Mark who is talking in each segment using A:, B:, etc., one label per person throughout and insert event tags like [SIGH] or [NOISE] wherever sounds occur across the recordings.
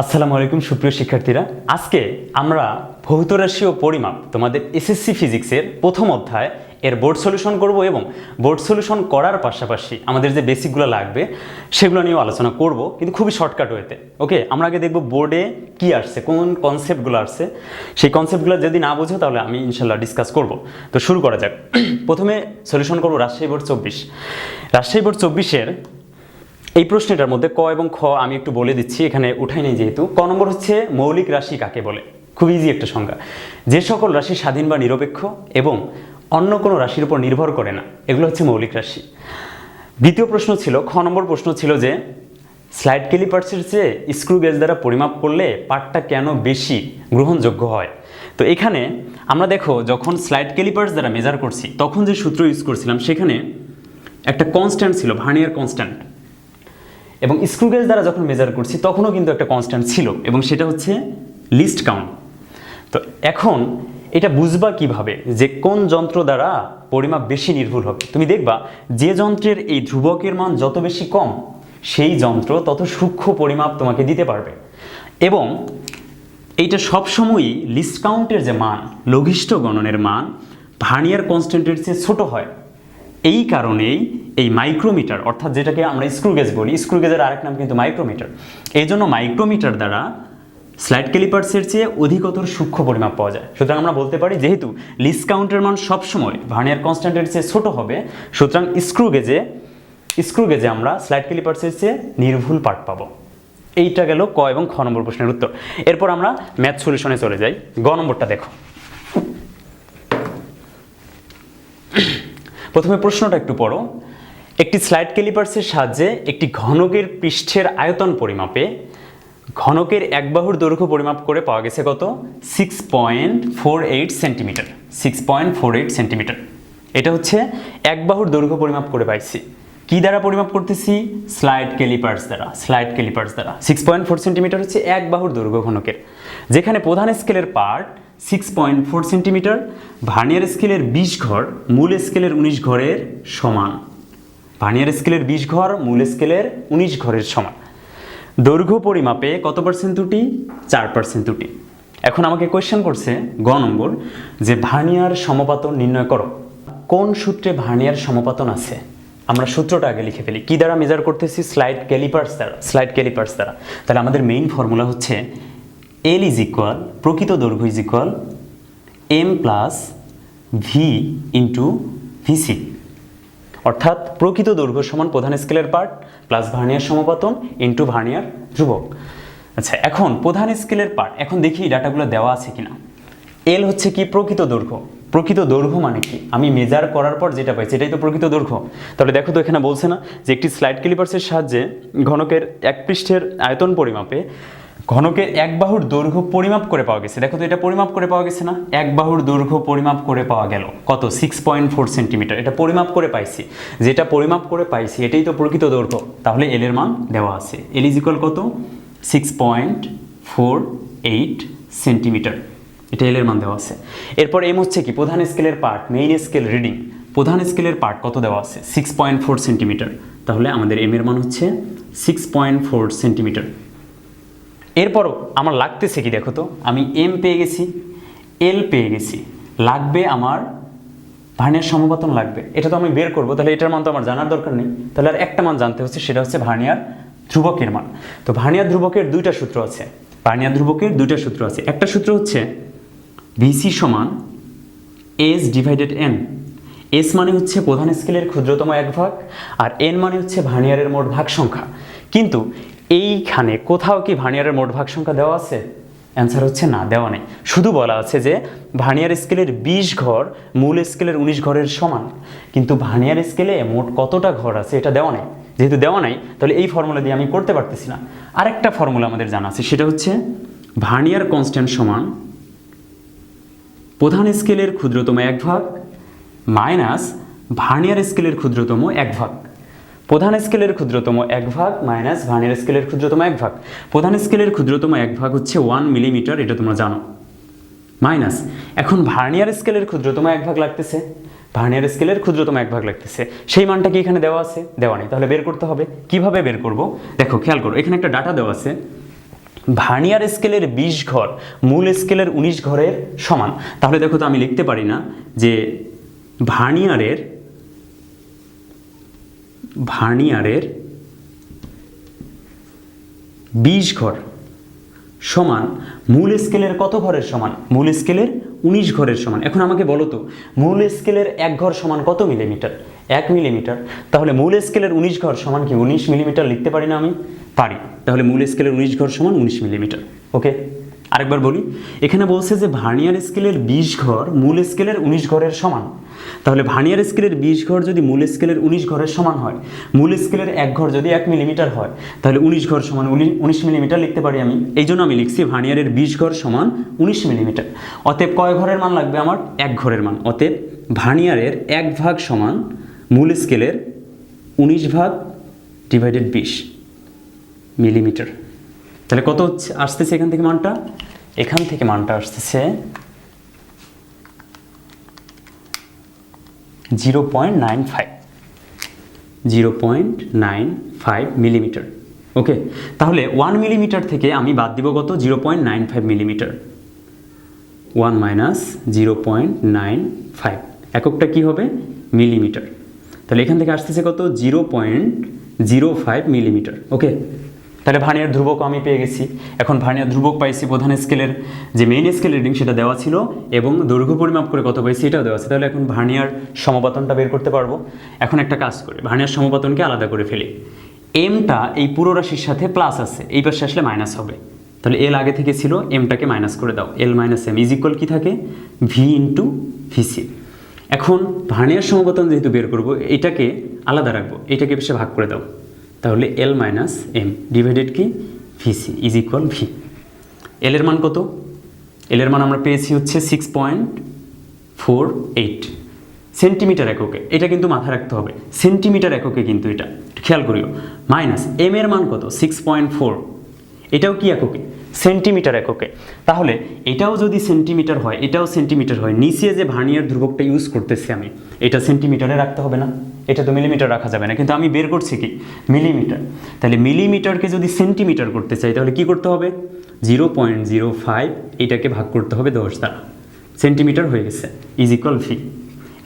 A: আসসালামু আলাইকুম, সুপ্রিয় শিক্ষার্থীরা। আজকে আমরা ভৌত ও পরিমাপ, তোমাদের এসএসসি ফিজিক্সের প্রথম অধ্যায় এর বোর্ড সলিউশন করব এবং বোর্ড সলিউশন করার পাশাপাশি আমাদের যে বেসিকগুলো লাগবে, সেগুলো নিয়েও আলোচনা করব, কিন্তু খুবই শর্টকাট হয়েতে। ওকে আমরা আগে দেখব বোর্ডে কি আসছে, কোন কনসেপ্টগুলো আসছে। সেই কনসেপ্টগুলো যদি না বোঝো, তাহলে আমি ইনশাল্লাহ ডিসকাস করব। তো শুরু করা যাক। [CLEARS THROAT] প্রথমে সলিউশন করব রাজশাহী বোর্ড চব্বিশ। রাজশাহী বোর্ড চব্বিশের এই প্রশ্নটার মধ্যে ক এবং খ আমি একটু বলে দিচ্ছি, এখানে উঠাই নেই যেহেতু। ক নম্বর হচ্ছে মৌলিক রাশি কাকে বলে? খুব ইজি একটা সংজ্ঞা। যে সকল রাশি স্বাধীন বা নিরপেক্ষ এবং অন্য কোনো রাশির উপর নির্ভর করে না, এগুলো হচ্ছে মৌলিক রাশি। দ্বিতীয় প্রশ্ন ছিল, খ নম্বর প্রশ্ন ছিল যে স্লাইড ক্যালিপার্সের চেয়ে স্ক্রু গেজ দ্বারা পরিমাপ করলে পার্টটা কেন বেশি গ্রহণযোগ্য হয়? তো এখানে আমরা দেখো, যখন স্লাইড ক্যালিপার্স দ্বারা মেজার করছি, তখন যে সূত্র ইউজ করছিলাম, সেখানে একটা কনস্ট্যান্ট ছিল, ভার্নিয়ার কনস্ট্যান্ট এবং স্ক্রু গেজ দ্বারা যখন মেজার করছি, তখনও কিন্তু একটা কনস্ট্যান্ট ছিল এবং সেটা হচ্ছে লিস্ট কাউন্ট তো এখন এটা বুঝবা কীভাবে যে কোন যন্ত্র দ্বারা পরিমাপ বেশি নির্ভুল হবে? তুমি দেখবা যে যন্ত্রের এই ধ্রুবকের মান যত বেশি কম, সেই যন্ত্র তত সূক্ষ্ম পরিমাপ তোমাকে দিতে পারবে। এবং এইটা সবসময়ই লিস্ট কাউন্টের যে মান, লঘিষ্ঠ গণনের মান ভার্নিয়ার কনস্ট্যান্টের চেয়ে ছোট হয়। এই কারণেই এই মাইক্রোমিটার, অর্থাৎ যেটাকে আমরা স্ক্রু গেজ বলি স্ক্রু গেজের আরেক নাম কিন্তু মাইক্রোমিটার। এই জন্য মাইক্রোমিটার দ্বারা স্লাইড ক্যালিপার্সের চেয়ে অধিকতর সূক্ষ্ম পরিমাপ পাওয়া যায়। সুতরাং আমরা বলতে পারি, যেহেতু লিস্ট কাউন্টের মান সবসময় ভার্নিয়ার কনস্ট্যান্টের চেয়ে ছোট হবে, সুতরাং স্ক্রু গেজে স্ক্রু গেজে আমরা স্লাইড ক্যালিপার্সের চেয়ে নির্ভুল পার্ট পাবো। এইটা গেল ক এবং খ নম্বর প্রশ্নের উত্তর। এরপর আমরা ম্যাথ সলিউশনে চলে যাই। গ নম্বরটা দেখো। প্রথমে প্রশ্নটা একটু পড়ো। একটি স্লাইড ক্যালিপার্সের সাহায্যে একটি ঘনকের পৃষ্ঠের আয়তন পরিমাপে, ঘনকের এক বাহুর দৈর্ঘ্য পরিমাপ করে পাওয়া গেছে কত? Six point four eight centimetre six point four eight centimetre এটা হচ্ছে এক বাহুর দৈর্ঘ্য পরিমাপ করে পাইছি। কি দ্বারা পরিমাপ করতেছি? স্লাইড ক্যালিপার্স দ্বারা, স্লাইড ক্যালিপার্স দ্বারা। সিক্স পয়েন্ট ফোর সেন্টিমিটার হচ্ছে এক বাহুর দৈর্ঘ্য ঘনকের। যেখানে প্রধান স্কেলের part six point four centimetre vernier স্কেলের বিশ ঘর, মূল স্কেলের উনিশ ঘরের সমান। ভার্নিয়ার স্কেলের বিশ ঘর, মূল স্কেলের উনিশ ঘরের সমান। দৈর্ঘ্য পরিমাপে কত পার্সেন্ট ত্রুটি? চার পার্সেন্ট ত্রুটি। এখন আমাকে কোয়েশ্চেন করছে গ নম্বর, যে ভার্নিয়ার সমপাতন নির্ণয় করো। কোন সূত্রে ভার্নিয়ার সমপাতন আছে? আমরা সূত্রটা আগে লিখে ফেলি। কী দ্বারা মেজার করতেছি? স্লাইড ক্যালিপার্স দ্বারা স্লাইড ক্যালিপার্স দ্বারা। তাহলে আমাদের মেইন ফর্মুলা হচ্ছে এল ইজ ইকুয়াল প্রকৃত দৈর্ঘ্য is equal M plus V into VC অর্থাৎ প্রকৃত দৈর্ঘ্য সমান প্রধান স্কেলের পার্ট প্লাস ভার্নিয়ার সমপাতন ইন্টু ভার্নিয়ার ধ্রুবক। আচ্ছা এখন প্রধান স্কেলের পার্ট, এখন দেখি ডাটাগুলো দেওয়া আছে কিনা। এল হচ্ছে কি প্রকৃত দৈর্ঘ্য? প্রকৃত দৈর্ঘ্য মানে কি? আমি মেজার করার পর যেটা পাই, সেটাই তো প্রকৃত দৈর্ঘ্য। তাহলে দেখো তো এখানে বলছে না যে একটি স্লাইড ক্যালিপার্সের সাহায্যে ঘনকের এক পৃষ্ঠের আয়তন পরিমাপে ঘনকের এক বাহুর দৈর্ঘ্য পরিমাপ করে পাওয়া গেছে। দেখো তো, এটা পরিমাপ করে পাওয়া গেছে না? এক বাহুর দৈর্ঘ্য পরিমাপ করে পাওয়া গেল। কত? সিক্স পয়েন্ট ফোর সেন্টিমিটার এটা পরিমাপ করে পাইছি। যেটা পরিমাপ করে পাইছি, এটাই তো প্রকৃত দৈর্ঘ্য। তাহলে এল এর মান দেওয়া আছে। এল কত? Six point four eight centimetre এটা এল এর মান দেওয়া আছে। এরপর এম হচ্ছে কি? প্রধান স্কেলের পার্ট মেইন স্কেল রিডিং প্রধান স্কেলের পার্ট কত দেওয়া আছে? সিক্স পয়েন্ট ফোর সেন্টিমিটার তাহলে আমাদের এম এর মান হচ্ছে সিক্স পয়েন্ট ফোর সেন্টিমিটার এরপরও আমার লাগতেছে কি দেখো তো? আমি এম পেয়ে গেছি এল পেয়ে গেছি। লাগবে আমার, ভার্নিয়ার সমপাতন লাগবে। এটা তো আমি বের করব, তাহলে এটার মান তো আমার জানার দরকার নেই। তাহলে আর একটা মান জানতে হচ্ছে, সেটা হচ্ছে ভার্নিয়ার ধ্রুবকের মান। তো ভার্নিয়ার ধ্রুবকের দুইটা সূত্র আছে। ভার্নিয়ার ধ্রুবকের দুইটা সূত্র আছে। একটা সূত্র হচ্ছে ভিসি সমান এস ডিভাইডেড এন এস মানে হচ্ছে প্রধান স্কেলের ক্ষুদ্রতম এক ভাগ, আর এন মানে হচ্ছে ভার্নিয়ারের মোট ভাগ সংখ্যা কিন্তু এইখানে কোথাও কি ভার্নিয়ারের মোট ভাগ সংখ্যা দেওয়া আছে? অ্যান্সার হচ্ছে না, দেওয়া নেই। শুধু বলা আছে যে ভার্নিয়ার স্কেলের বিশ ঘর, মূল স্কেলের উনিশ ঘরের সমান। কিন্তু ভার্নিয়ার স্কেলে মোট কতটা ঘর আছে এটা দেওয়া নেই। যেহেতু দেওয়া নাই, তাহলে এই ফর্মুলা দিয়ে আমি করতে পারতেছি না। আরেকটা ফর্মুলা আমাদের জানা আছে, সেটা হচ্ছে ভার্নিয়ার কনস্ট্যান্ট সমান প্রধান স্কেলের ক্ষুদ্রতম এক ভাগ মাইনাস ভার্নিয়ার স্কেলের ক্ষুদ্রতম এক ভাগ। প্রধান স্কেলের ক্ষুদ্রতম এক ভাগ মাইনাস ভার্নিয়ার স্কেলের ক্ষুদ্রতম এক ভাগ। প্রধান স্কেলের ক্ষুদ্রতম এক ভাগ হচ্ছে ওয়ান মিলিমিটার এটা তোমরা জানো। মাইনাস এখন ভার্নিয়ার স্কেলের ক্ষুদ্রতম এক ভাগ লাগতেছে। ভার্নিয়ার স্কেলের ক্ষুদ্রতম এক ভাগ লাগতেছে। সেই মানটা কি এখানে দেওয়া আছে? দেওয়া নেই। তাহলে বের করতে হবে। কীভাবে বের করব? দেখো, খেয়াল করো, এখানে একটা ডাটা দেওয়া আছে। ভার্নিয়ার স্কেলের বিশ ঘর, মূল স্কেলের উনিশ ঘরের সমান। তাহলে দেখো তো আমি লিখতে পারি না যে ভার্নিয়ারের ভার্নিয়ারের বিশ ঘর সমান মূল স্কেলের কত ঘরের সমান? মূল স্কেলের উনিশ ঘরের সমান। এখন আমাকে বলো তো, মূল স্কেলের এক ঘর সমান কত মিলিমিটার? এক মিলিমিটার। তাহলে মূল স্কেলের উনিশ ঘর সমান কি উনিশ মিলিমিটার লিখতে পারি না আমি? পারি। তাহলে মূল স্কেলের উনিশ ঘর সমান উনিশ মিলিমিটার। ওকে? আরেকবার বলি, এখানে বলছে যে ভার্নিয়ার স্কেলের বিশ ঘর মূল স্কেলের উনিশ ঘরের সমান। তাহলে ভার্নিয়ার স্কেলের বিশ ঘর যদি মূল স্কেলের উনিশ ঘরের সমান হয়, মূল স্কেলের এক ঘর যদি এক মিলিমিটার হয়, তাহলে উনিশ ঘর সমান উনিশ মিলিমিটার লিখতে পারি আমি। এই জন্য আমি লিখছি ভার্নিয়ারের বিশ ঘর সমান উনিশ মিলিমিটার। অতএব কয় ঘরের মান লাগবে আমার? এক ঘরের মান। অতএব ভার্নিয়ারের এক ভাগ সমান মূল স্কেলের উনিশ ভাগ ডিভাইডেড বিশ মিলিমিটার। তাহলে কত আসতেছে এখান থেকে মানটা? এখান থেকে মানটা আসতেছে zero point nine five. Zero point nine five millimetre. Okay, তাহলে ওয়ান মিলিমিটার থেকে আমি বাদ দিব কত? Zero point nine five millimetre. One minus zero point nine five. এককটা কী হবে? মিলিমিটার। তাহলে এখান থেকে আসতেছে কত? Zero point zero five millimetre. Okay তাহলে ভার্নিয়ার ধ্রুবক আমি পেয়ে গেছি। এখন ভার্নিয়ার ধ্রুবক পাইছি প্রধান স্কেলের যে মেইন স্কেল রিডিং সেটা দেওয়া ছিল এবং দৈর্ঘ্য পরিমাপ করে কত পাইছি এটাও দেওয়া আছে। তাহলে এখন ভার্নিয়ার সমপাতনটা বের করতে পারব। এখন একটা কাজ করে ভার্নিয়ার সমপাতনকে আলাদা করে ফেলি। এমটা এই পুরো রাশির সাথে প্লাস আছে, এই পাশে আসলে মাইনাস হবে। তাহলে এল আগে থেকে ছিল এমটাকে মাইনাস করে দাও। L minus M is equal কী থাকে? ভি ইন্টু ভিসি এখন ভার্নিয়ার সমপতন যেহেতু বের করব, এটাকে আলাদা রাখব, এটাকে বেশি ভাগ করে দাও। তাহলে এল মাইনাস এম ডিভাইডেড কি? VC is equal V L এর মান কত? এল এর মান আমরা পেয়েছি হচ্ছে six point four eight centimetre এককে। এটা কিন্তু মাথায় রাখতে হবে। সেন্টিমিটার এককে কিন্তু এটা। খেয়াল করিও। মাইনাস এম এর মান কত? সিক্স পয়েন্ট ফোর এটাও কি এককে? সেন্টিমিটার এককে। তাহলে এটাও যদি সেন্টিমিটার হয়, এটাও সেন্টিমিটার হয়, নিচে যে ভার্নিয়ার ধ্রুবকটা ইউজ করতেছি আমি, এটা সেন্টিমিটারে রাখতে হবে না। এটা তো মিলিমিটার রাখা যাবে না। কিন্তু আমি বের করছি কি? মিলিমিটার তাহলে মিলিমিটারকে যদি সেন্টিমিটার করতে চাই, তাহলে কি করতে হবে? জিরো পয়েন্ট জিরো ফাইভ এটাকে ভাগ করতে হবে দশ দ্বারা। সেন্টিমিটার হয়ে গেছে। ইজ ইকুয়াল ভি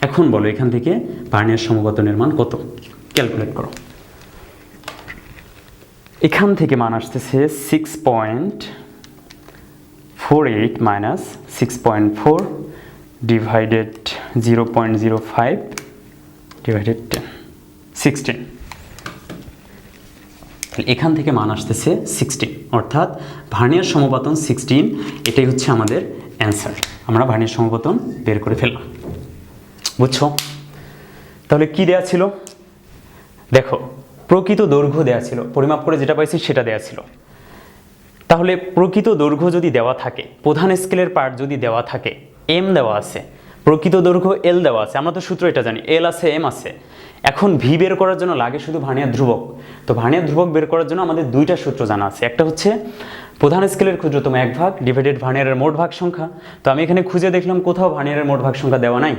A: এখন বলো এখান থেকে ভার্নিয়ার সমপতনের মান কত? ক্যালকুলেট করো। এখান থেকে মান আসতেছে six point four eight minus six point four divided zero point zero five divided ten sixteen এখান থেকে মান আসতেছে সিক্সটিন অর্থাৎ ভার্নিয়ার সমপাতন সিক্সটিন এটাই হচ্ছে আমাদের অ্যান্সার আমরা ভার্নিয়ার সমপাতন বের করে ফেললাম। বুঝছ? তাহলে কি দেয়া ছিল? দেখো প্রকৃত দৈর্ঘ্য দেয়া ছিল। পরিমাপ করে যেটা পাইছি সেটা দেয়া ছিল। তাহলে প্রকৃত দৈর্ঘ্য যদি দেওয়া থাকে, প্রধান স্কেলের পার্ট যদি দেওয়া থাকে এম দেওয়া আছে, প্রকৃত দৈর্ঘ্য এল দেওয়া আছে, আমরা তো সূত্র এটা জানি এল আছে এম আছে। এখন ভি বের করার জন্য লাগে শুধু ভার্নিয়ার ধ্রুবক। তো ভানিয়া ধ্রুবক বের করার জন্য আমাদের দুইটা সূত্র জানা আছে। একটা হচ্ছে প্রধান স্কেলের ক্ষুদ্রতম এক ভাগ ডিভাইডেড ভানিয়ারের মোট ভাগ সংখ্যা। তো আমি এখানে খুঁজে দেখলাম কোথাও ভানিয়ারের মোট ভাগ সংখ্যা দেওয়া নাই।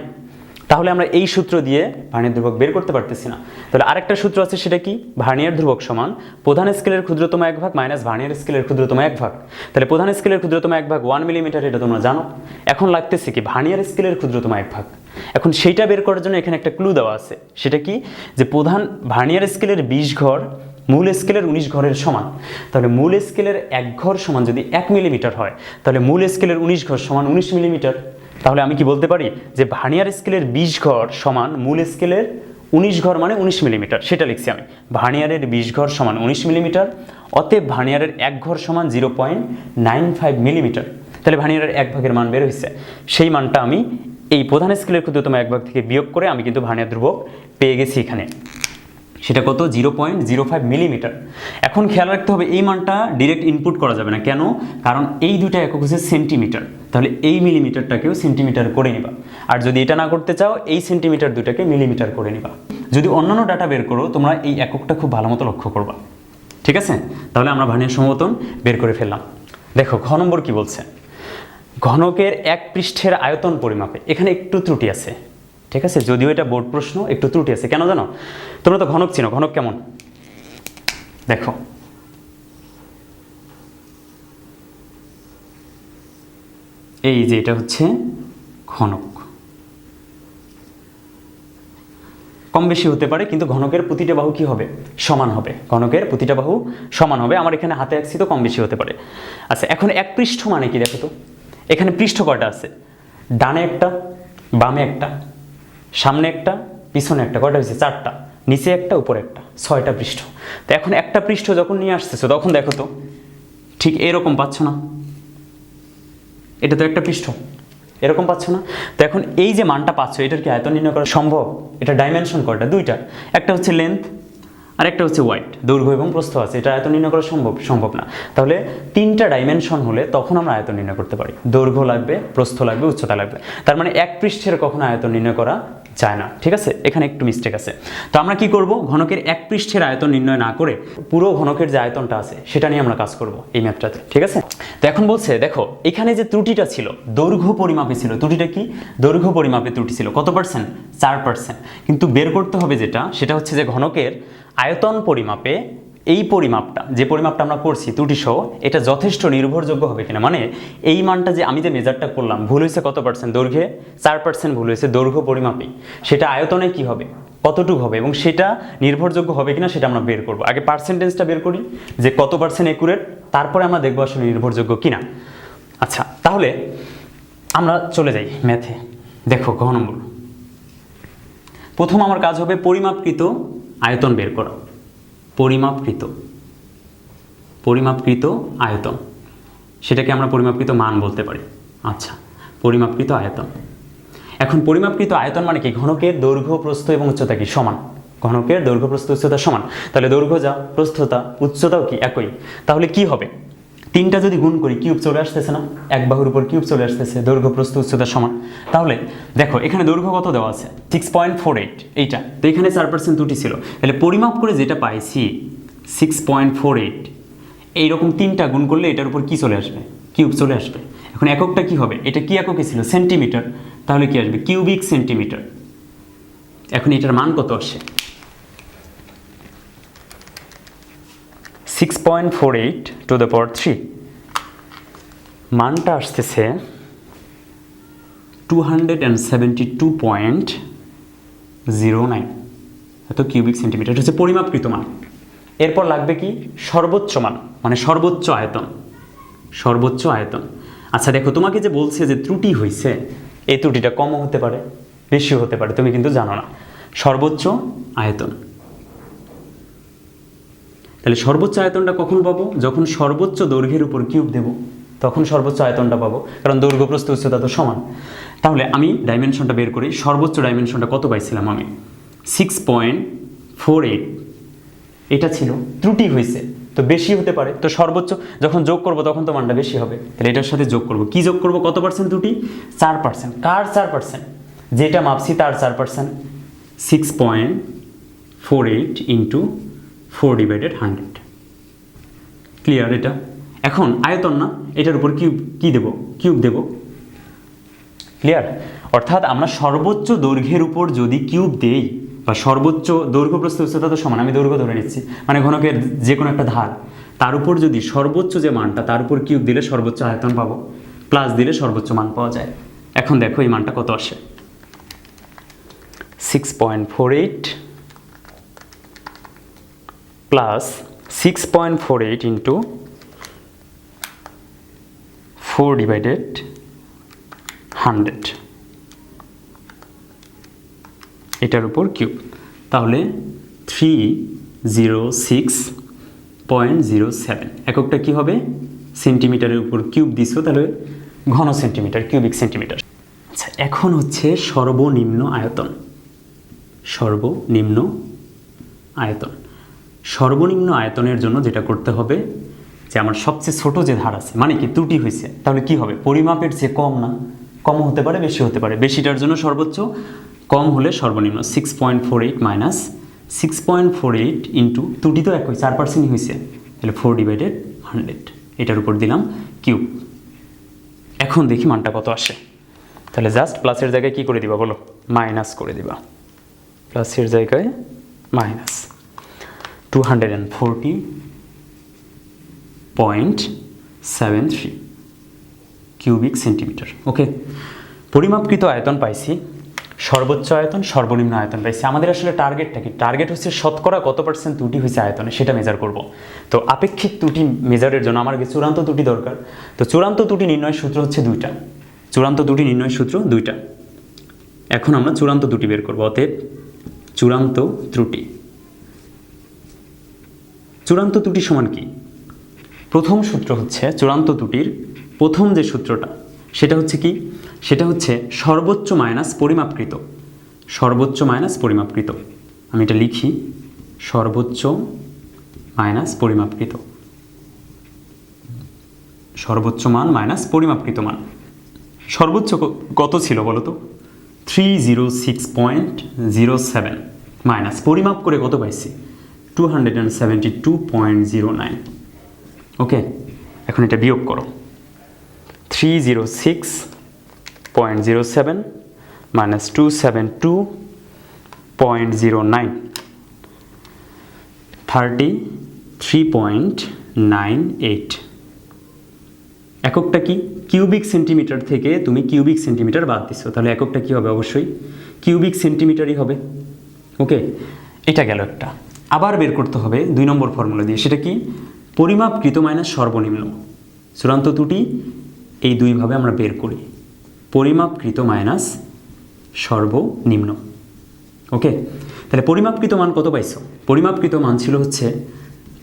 A: তাহলে আমরা এই সূত্র দিয়ে ভার্নিয়ার ধ্রুবক বের করতে পারতেছি না। তাহলে আরেকটা সূত্র আছে, সেটা কি? ভার্নিয়ার ধ্রুবক সমান প্রধান স্কেলের ক্ষুদ্রতম এক ভাগ মাইনাস ভার্নিয়ার স্কেলের ক্ষুদ্রতম এক ভাগ। তাহলে প্রধান স্কেলের ক্ষুদ্রতম এক ভাগ ওয়ান মিলিমিটার এটা তোমরা জানো। এখন লাগতেছে কি? ভার্নিয়ার স্কেলের ক্ষুদ্রতম এক ভাগ। এখন সেইটা বের করার জন্য এখানে একটা ক্লু দেওয়া আছে। সেটা কি? যে প্রধান ভার্নিয়ার স্কেলের বিশ ঘর, মূল স্কেলের উনিশ ঘরের সমান। তাহলে মূল স্কেলের এক ঘর সমান যদি এক মিলিমিটার হয়, তাহলে মূল স্কেলের উনিশ ঘর সমান উনিশ মিলিমিটার তাহলে আমি কি বলতে পারি যে ভার্নিয়ার স্কেলের বিশ ঘর সমান মূল স্কেলের উনিশ ঘর মানে উনিশ মিলিমিটার, সেটা লিখছি আমি। ভার্নিয়ারের বিশ ঘর সমান উনিশ মিলিমিটার, অতএব ভার্নিয়ারের এক ঘর সমান zero point nine five millimetre. তাহলে ভার্নিয়ারের এক ভাগের মান বের হয়েছে। সেই মানটা আমি এই প্রধান স্কেলের ক্ষুদ্রতম এক ভাগ থেকে বিয়োগ করে আমি কিন্তু ভার্নিয়ার ধ্রুবক পেয়ে গেছি এখানে। সেটা কত? Zero point zero five millimetre এখন খেয়াল রাখতে হবে, এই মানটা ডিরেক্ট ইনপুট করা যাবে না। কেন? কারণ এই দুটা একক হচ্ছে সেন্টিমিটার তাহলে এই মিলিমিটারটাকেও সেন্টিমিটার করে নিবা। আর যদি এটা না করতে চাও, এই সেন্টিমিটার দুটাকে মিলিমিটার করে নিবা। যদি অন্যান্য ডাটা বের করো, তোমরা এই এককটা খুব ভালো মতো লক্ষ্য করবা। ঠিক আছে? তাহলে আমরা ভার্নিয়ার সমতন বের করে ফেললাম। দেখো, ঘ নম্বর কি বলছে? ঘনকের এক পৃষ্ঠের আয়তন পরিমাপে। এখানে একটু ত্রুটি আছে। ঠিক আছে? যদিও এটা বোর্ড প্রশ্ন, একটু ত্রুটি আছে। কেন জানো? তোমরা তো ঘনক চিনো। ঘনক কেমন? দেখো। এই যে এটা হচ্ছে ঘনক। কম বেশি হতে পারে, কিন্তু ঘনকের প্রতিটা বাহু কি হবে? সমান হবে। ঘনকের প্রতিটা বাহু সমান হবে। আমার এখানে হাতে আঁকছি তো কম বেশি হতে পারে। আচ্ছা এখন এক পৃষ্ঠ মানে কি দেখো তো? এখানে পৃষ্ঠ কয়টা আছে। ডানে একটা, বামে একটা। সামনে একটা, পিছনে একটা, কয়টা হয়েছে? চারটা। নিচে একটা, উপরে একটা। ছয়টা পৃষ্ঠ। তো এখন একটা পৃষ্ঠ যখন নিয়ে আসতেছো, তখন দেখো তো, ঠিক এরকম পাচ্ছ না। এটা তো একটা পৃষ্ঠ। এরকম পাচ্ছ না? তো এখন এই যে মানটা পাচ্ছ, এটার কি আয়তন নির্ণয় করা সম্ভব? এটা ডাইমেনশন কয়টা? দুইটা। একটা হচ্ছে লেন্থ আর একটা হচ্ছে ওয়াইট দৈর্ঘ্য এবং প্রস্থ আছে, এটা আয়তন নির্ণয় করা সম্ভব সম্ভব না। তাহলে তিনটা ডাইমেনশন হলে তখন আমরা আয়তন নির্ণয় করতে পারি। দৈর্ঘ্য লাগবে, প্রস্থ লাগবে, উচ্চতা লাগবে। তার মানে এক পৃষ্ঠের কখনো আয়তন নির্ণয় করা যায় না, ঠিক আছে? এখানে একটু মিস্টেক আছে। তো আমরা কি করব? ঘনকের এক পৃষ্ঠের আয়তন নির্ণয় না করে পুরো ঘনকের যে আয়তনটা আছে, সেটা নিয়ে আমরা কাজ করব এই ম্যাপটাতে ঠিক আছে? তো এখন বলছে, দেখো, এখানে যে ত্রুটিটা ছিল, দৈর্ঘ্য পরিমাপে ছিল, ত্রুটিটা কি? দৈর্ঘ্য পরিমাপে ত্রুটি ছিল, কত পার্সেন্ট চার পার্সেন্ট কিন্তু বের করতে হবে যেটা, সেটা হচ্ছে যে ঘনকের আয়তন পরিমাপে এই পরিমাপটা, যে পরিমাপটা আমরা করছি ত্রুটি সহ, এটা যথেষ্ট নির্ভরযোগ্য হবে কিনা? মানে এই মানটা যে আমি যে মেজারটা করলাম, ভুল হয়েছে কত পার্সেন্ট দৈর্ঘ্যে? চার পার্সেন্ট ভুল হয়েছে দৈর্ঘ্য পরিমাপে। সেটা আয়তনে কি হবে? কতটুকু হবে? এবং সেটা নির্ভরযোগ্য হবে কিনা সেটা আমরা বের করব। আগে পার্সেন্টেজটা বের করি, যে কত পার্সেন্ট একুরেট তারপরে আমরা দেখব আসলে নির্ভরযোগ্য কিনা। আচ্ছা তাহলে আমরা চলে যাই ম্যাথে দেখো, ঘ নম্বর। প্রথম আমার কাজ হবে পরিমাপকৃত আয়তন বের করা। পরিমাপকৃত পরিমাপকৃত আয়তন। সেটাকে আমরা পরিমাপকৃত মান বলতে পারি। আচ্ছা পরিমাপকৃত আয়তন। এখন পরিমাপকৃত আয়তন মানে কি? ঘনকের দৈর্ঘ্য, প্রস্থ এবং উচ্চতা কি? সমান। ঘনকের দৈর্ঘ্য, প্রস্থ, উচ্চতা সমান। তাহলে দৈর্ঘ্য যা প্রস্থতা, উচ্চতাও কি? একই। তাহলে কি হবে? তিনটা যদি গুণ করি, কিউব চলে আসতেছে না? এক বাহুর উপর কিউব চলে আসতেছে, দৈর্ঘ্য প্রস্থ উচ্চতা সমান। তাহলে দেখো, এখানে দৈর্ঘ্য কত দেওয়া আছে? সিক্স পয়েন্ট ফোর এইট এইটা। তো এখানে চার পার্সেন্ট ত্রুটি ছিল। তাহলে পরিমাপ করে যেটা পাইছি সিক্স পয়েন্ট ফোর এইট এইরকম তিনটা গুণ করলে এটার উপর কি চলে আসবে? কিউব চলে আসবে। এখন এককটা কি হবে? এটা কি এককে ছিল? সেন্টিমিটার। তাহলে কি আসবে? Cubic centimetre. এখন এটার মান কত আসে? Six point four eight to the power three মানটা আসতেছে two hundred and seventy two point zero nine এত কিউবিক সেন্টিমিটার হচ্ছে পরিমাপকৃত মান। এরপর লাগবে কি? সর্বোচ্চ মান মানে সর্বোচ্চ আয়তন। সর্বোচ্চ আয়তন। আচ্ছা দেখো, তোমাকে যে বলছে যে ত্রুটি হয়েছে এই ত্রুটিটা কমও হতে পারে, বেশিও হতে পারে, তুমি কিন্তু জানো না। সর্বোচ্চ আয়তন। তাহলে সর্বোচ্চ আয়তনটা কখন পাবো? যখন সর্বোচ্চ দৈর্ঘ্যের উপর কিউব দেব, তখন সর্বোচ্চ আয়তনটা পাবো। কারণ দৈর্ঘ্য প্রস্থ উচ্চতা তো সমান। তাহলে আমি ডাইমেনশনটা বের করি, সর্বোচ্চ ডাইমেনশনটা কত পাইছিলাম আমি? সিক্স পয়েন্ট ফোর এইট এটা ছিল, ত্রুটি হয়েছে তো বেশি হতে পারে। তো সর্বোচ্চ যখন যোগ করব, তখন তো মানটা বেশি হবে। তাহলে এটার সাথে যোগ করব। কি যোগ করব? কত পার্সেন্ট ত্রুটি? চার পার্সেন্ট কার চার পার্সেন্ট যেটা মাপছি তার চার percent six point four eight into four divided hundred clear এটা? এখন আয়তন না, এটার উপর কিউব কী দেবো? কিউব দেব। ক্লিয়ার অর্থাৎ আমরা সর্বোচ্চ দৈর্ঘ্যের উপর যদি কিউব দেই, বা সর্বোচ্চ দৈর্ঘ্য প্রস্থ উচ্চতা তো সমান, আমি দৈর্ঘ্য ধরে নিচ্ছি। মানে ঘনকের যে কোনো একটা ধার। তার উপর যদি সর্বোচ্চ যে মানটা, তার উপর কিউব দিলে সর্বোচ্চ আয়তন পাবো প্লাস দিলে সর্বোচ্চ মান পাওয়া যায়। এখন দেখো এই মানটা কত আসে। Six point four eight plus six point four eight into four divided hundred এটার উপর কিউব। তাহলে three zero six point zero seven এককটা কী হবে? সেন্টিমিটারের উপর কিউব দিছো, তাহলে ঘন সেন্টিমিটার, কিউবিক সেন্টিমিটার। আচ্ছা এখন হচ্ছে সর্বনিম্ন আয়তন। সর্বনিম্ন আয়তন। সর্বনিম্ন আয়তনের জন্য যেটা করতে হবে, যে আমার সবচেয়ে ছোট যে ধার আছে মানে কি, ত্রুটি হয়েছে, তাহলে কি হবে? পরিমাপের চেয়ে কম না, কম হতে পারে, বেশি হতে পারে। বেশিটার জন্য সর্বোচ্চ কম হলে সর্বনিম্ন six point four eight minus six point four eight into ত্রুটি তো একই, চার পার্সেন্টই হয়েছে, তাহলে ফোর ডিভাইডেড হান্ড্রেড এটার উপর দিলাম কিউব এখন দেখি মানটা কত আসে। তাহলে জাস্ট প্লাসের জায়গায় কি করে দিবা বলো? মাইনাস করে দিবা। প্লাসের জায়গায় minus two hundred and forty point seven three cubic centimetre okay পরিমাপকৃত আয়তন পাইছি, সর্বোচ্চ আয়তন, সর্বনিম্ন আয়তন পাইছি। আমাদের আসলে টার্গেটটা কি? টার্গেট হচ্ছে শতকরা কত পার্সেন্ট ত্রুটি হয়েছে আয়তনে, সেটা মেজার করব। তো আপেক্ষিক ত্রুটি মেজারের জন্য আমার আগে চূড়ান্ত ত্রুটি দরকার। তো চূড়ান্ত ত্রুটি নির্ণয় সূত্র হচ্ছে দুইটা। চূড়ান্ত ত্রুটি নির্ণয় সূত্র দুইটা। এখন আমরা চূড়ান্ত ত্রুটি বের করব, অতএব চূড়ান্ত ত্রুটি। চূড়ান্ত ত্রুটি সমান কি? প্রথম সূত্র হচ্ছে চূড়ান্ত ত্রুটির প্রথম যে সূত্রটা, সেটা হচ্ছে কি? সেটা হচ্ছে সর্বোচ্চ মাইনাস পরিমাপকৃত। সর্বোচ্চ মাইনাস পরিমাপকৃত। আমি এটা লিখি, সর্বোচ্চ মাইনাস পরিমাপকৃত। সর্বোচ্চ মান মাইনাস পরিমাপকৃত মান। সর্বোচ্চ কত ছিল বলো তো? Three zero six point zero seven minus পরিমাপ করে কত পাইছি? Two hundred and seventy two point zero nine okay এখন এটা বিয়োগ করো। Three zero six point zero seven minus two seven two point zero nine thirty three point nine eight এককটা কি? Cubic centimetre থেকে তুমি কিউবিক সেন্টিমিটার বাদ দিছো। তাহলে এককটা কি হবে? অবশ্যই কিউবিক সেন্টিমিটারই হবে। ওকে এটা গেল একটা। আবার বের করতে হবে দুই নম্বর ফর্মুলা দিয়ে। সেটা কি? পরিমাপকৃত মাইনাস সর্বনিম্ন। চূড়ান্ত ত্রুটি, এই দুইভাবে আমরা বের করি। পরিমাপকৃত মাইনাস সর্বনিম্ন। ওকে তাহলে পরিমাপকৃত মান কত পাইছো? পরিমাপকৃত মান ছিল হচ্ছে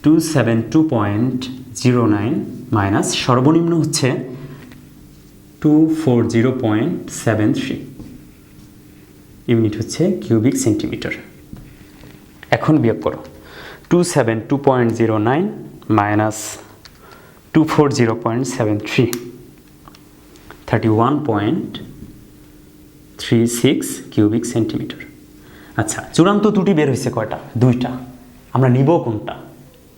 A: two seven two point zero nine minus সর্বনিম্ন হচ্ছে two four zero point seven three unit হচ্ছে কিউবিক সেন্টিমিটার এখন বিয়োগ করো। Two seven two point zero nine minus two four zero point seven three thirty one point three six cubic centimetre আচ্ছা চূড়ান্ত ত্রুটি বের হয়েছে কয়টা? দুইটা। আমরা নিব কোনটা?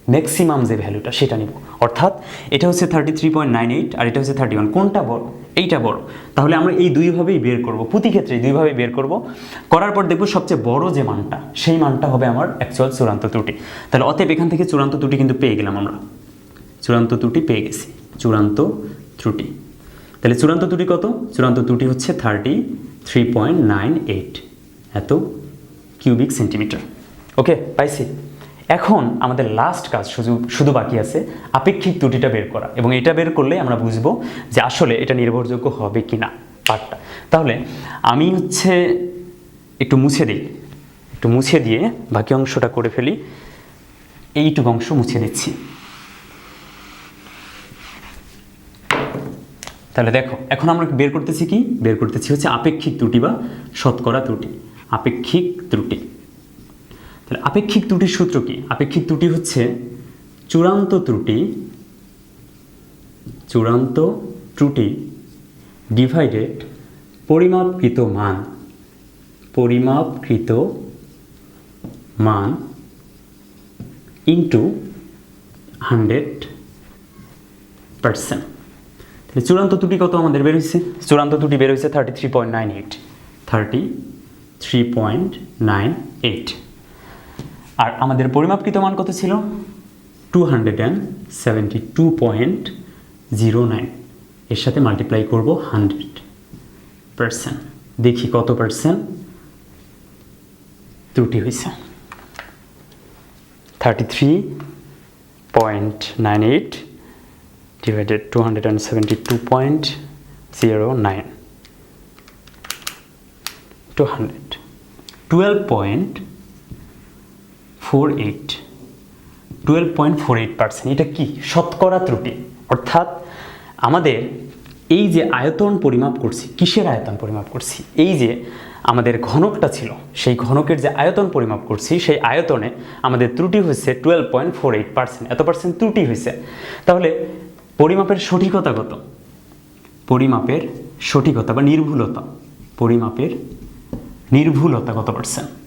A: ম্যাক্সিমাম যে ভ্যালুটা সেটা নিব। অর্থাৎ এটা হচ্ছে thirty three point nine eight আর এটা হচ্ছে থার্টি ওয়ান কোনটা বড়? এইটা বড়। তাহলে আমরা এই দুইভাবেই বের করব, প্রতি ক্ষেত্রে দুইভাবেই বের করব। করার পর দেখব সবচেয়ে বড় যে মানটা, সেই মানটা হবে আমার অ্যাকচুয়াল চূড়ান্ত ত্রুটি। তাহলে অতএব এখান থেকে চূড়ান্ত ত্রুটি কিন্তু পেয়ে গেলাম আমরা। চূড়ান্ত ত্রুটি পেয়ে গেছি, চূড়ান্ত ত্রুটি। তাহলে চূড়ান্ত ত্রুটি কত? চূড়ান্ত ত্রুটি হচ্ছে thirty three point nine eight এত কিউবিক সেন্টিমিটার ওকে পাইছি? এখন আমাদের লাস্ট কাজ শুধু শুধু বাকি আছে, আপেক্ষিক ত্রুটিটা বের করা। এবং এটা বের করলে আমরা বুঝব যে আসলে এটা নির্ভরযোগ্য হবে কি না পার্টটা তাহলে আমি হচ্ছে একটু মুছে দিই। একটু মুছে দিয়ে বাকি অংশটা করে ফেলি। এইটুকু অংশ মুছে দিচ্ছি তাহলে দেখো, এখন আমরা বের করতেছি কি? বের করতেছি হচ্ছে আপেক্ষিক ত্রুটি বা শতকরা ত্রুটি। আপেক্ষিক ত্রুটি। তাহলে আপেক্ষিক ত্রুটির সূত্র কি? আপেক্ষিক ত্রুটি হচ্ছে চূড়ান্ত ত্রুটি চূড়ান্ত ত্রুটি ডিভাইডেড পরিমাপকৃত মান পরিমাপকৃত মান ইন্টু হান্ড্রেড পার্সেন্ট তাহলে চূড়ান্ত ত্রুটি কত আমাদের বের হয়েছে চূড়ান্ত ত্রুটি বের হয়েছে thirty three point nine eight thirty three point nine eight আর আমাদের পরিমাপকৃত মান কত ছিল? Two hundred and seventy two point zero nine এর সাথে মাল্টিপ্লাই করব হান্ড্রেড পার্সেন্ট দেখি কত পার্সেন্ট ত্রুটি হয়েছে। Thirty three point nine eight divided 272.09 200 12.48 12.48 percent এটা কি? শতকরা ত্রুটি। অর্থাৎ আমাদের এই যে আয়তন পরিমাপ করছি, কিসের আয়তন পরিমাপ করছি? এই যে আমাদের ঘনকটা ছিল, সেই ঘনকের যে আয়তন পরিমাপ করছি, সেই আয়তনে আমাদের ত্রুটি হয়েছে twelve point four eight percent এত পার্সেন্ট ত্রুটি হয়েছে। তাহলে পরিমাপের সঠিকতা কত? পরিমাপের সঠিকতা বা নির্ভুলতা। পরিমাপের নির্ভুলতা কত পার্সেন্ট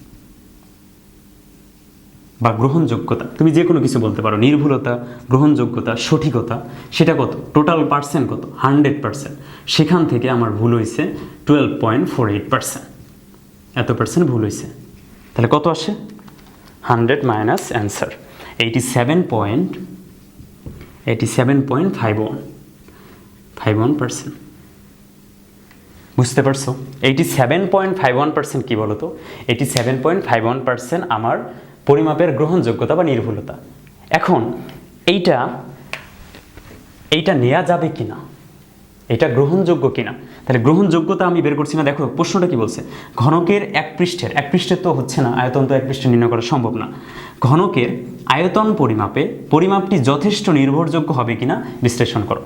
A: বা গ্রহণযোগ্যতা, তুমি যে কোনো কিছু বলতে পারো, নির্ভুলতা, গ্রহণযোগ্যতা, সঠিকতা, সেটা কত? টোটাল পার্সেন্ট কত? হান্ড্রেড পার্সেন্ট সেখান থেকে আমার ভুল হয়েছে twelve point four eight percent এত পার্সেন্ট ভুল হয়েছে তাহলে কত আসে? Hundred minus answer eighty seven point eighty seven point five one five one percent বুঝতে পারছ? Eighty seven point five one percent কী বলো তো eighty seven point five one percent আমার পরিমাপের গ্রহণযোগ্যতা বা নির্ভুলতা। এখন, এইটা এইটা নেওয়া যাবে কি না এটা গ্রহণযোগ্য কিনা? তাহলে গ্রহণযোগ্যতা আমি বের করছি না। দেখো, প্রশ্নটা কি বলছে? ঘনকের এক পৃষ্ঠের এক পৃষ্ঠের তো হচ্ছে না, আয়তন তো এক পৃষ্ঠে নির্ণয় করা সম্ভব না। ঘনকের আয়তন পরিমাপে পরিমাপটি যথেষ্ট নির্ভরযোগ্য হবে কিনা বিশ্লেষণ করো।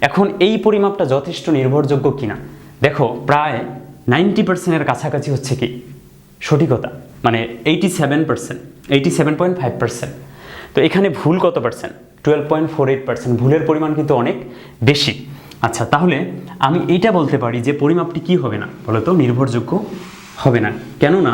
A: এখন এই পরিমাপটা যথেষ্ট নির্ভরযোগ্য কিনা? দেখো, প্রায় নাইনটি পার্সেন্টের কাছাকাছি হচ্ছে কি? সঠিকতা মানে eighty seven percent eighty seven point five percent তো এখানে ভুল কত percent twelve point four eight percent ভুলের পরিমাণ কিন্তু অনেক বেশি। আচ্ছা তাহলে আমি এইটা বলতে পারি যে পরিমাপটি কি হবে না? বলো তো নির্ভরযোগ্য হবে না। কেননা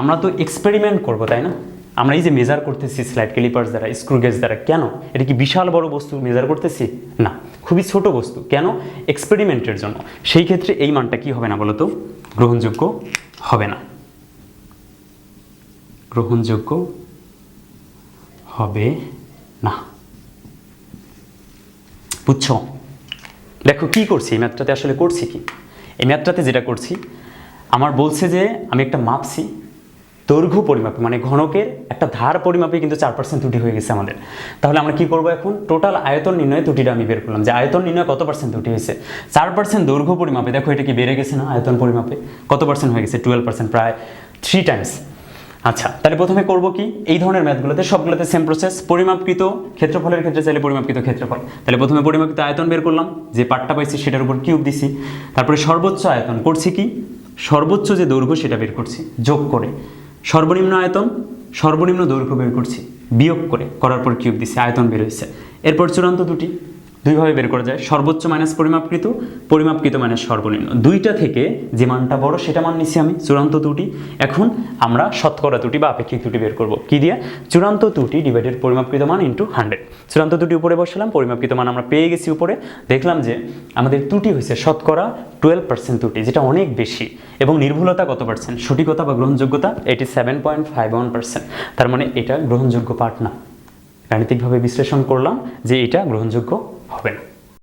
A: আমরা তো এক্সপেরিমেন্ট করব, তাই না? আমরা এই যে মেজার করতেছি স্লাইড ক্যালিপার্স দ্বারা স্ক্রু গেজ দ্বারা, কেন? এটা কি বিশাল বড় বস্তু মেজার করতেছি? না, খুবই ছোট বস্তু। কেন? এক্সপেরিমেন্টের জন্য। সেই ক্ষেত্রে এই মানটা কি হবে না বলো তো গ্রহণযোগ্য হবে না। গ্রহণযোগ্য হবে না। বুঝছ? দেখো, কি করছি? এই ম্যাথটাতে আসলে করছি কি? এই ম্যাথটাতে যেটা করছি, আমার বলছে যে আমি একটা মাপছি, দৈর্ঘ্য পরিমাপে মানে ঘনকের একটা ধার পরিমাপে কিন্তু চার পার্সেন্ট ত্রুটি হয়ে গেছে আমাদের। তাহলে আমরা কি করব এখন? টোটাল আয়তন নির্ণয়ে ত্রুটিটা আমি বের করলাম। যে আয়তন নির্ণয় কত পার্সেন্ট ত্রুটি হয়েছে? চার পার্সেন্ট দৈর্ঘ্য পরিমাপে, দেখো এটা কি বেড়ে গেছে না আয়তন পরিমাপে? কত পার্সেন্ট হয়ে গেছে? টুয়েলভ পার্সেন্ট প্রায় থ্রি টাইমস আচ্ছা তাহলে প্রথমে করব কি? এই ধরনের ম্যাথগুলোতে সবগুলোতে সেম প্রসেস পরিমাপকৃত ক্ষেত্রফলের ক্ষেত্রে চাইলে পরিমাপকৃত ক্ষেত্রফল। তাহলে প্রথমে পরিমাপকৃত আয়তন বের করলাম, যে পার্টটা পাইছি সেটার উপর কিউব দিছি। তারপরে সর্বোচ্চ আয়তন করছি কি? সর্বোচ্চ যে দৈর্ঘ্য সেটা বের করছি, যোগ করে। সর্বনিম্ন আয়তন, সর্বনিম্ন দৈর্ঘ্য বের করছি, বিয়োগ করে, করার পর কিউব দিছি, আয়তন বের হয়েছে। এরপর চূড়ান্ত দুটি দুইভাবে বের করা যায়। সর্বোচ্চ মাইনাস পরিমাপকৃত পরিমাপকৃত মাইনাস সর্বনিম্ন। দুইটা থেকে যে মানটা বড় সেটা মান নিছি আমি, চূড়ান্ত ত্রুটি। এখন আমরা শতকরা ত্রুটি বা আপেক্ষিক ত্রুটি বের করব। কি দিয়ে? চূড়ান্ত ত্রুটি ডিভাইডেড পরিমাপকৃত মান ইন্টু হান্ড্রেড চূড়ান্ত ত্রুটি উপরে বসালাম, পরিমাপকৃত মান আমরা পেয়ে গেছি উপরে। দেখলাম যে আমাদের ত্রুটি হয়েছে শতকরা টুয়েলভ পার্সেন্ট ত্রুটি, যেটা অনেক বেশি। এবং নির্ভুলতা কত পার্সেন্ট সঠিকতা বা গ্রহণযোগ্যতা eighty seven point five one percent তার মানে এটা গ্রহণযোগ্য পার্ট না। গাণিতিকভাবে বিশ্লেষণ করলাম যে এটা গ্রহণযোগ্য হবে না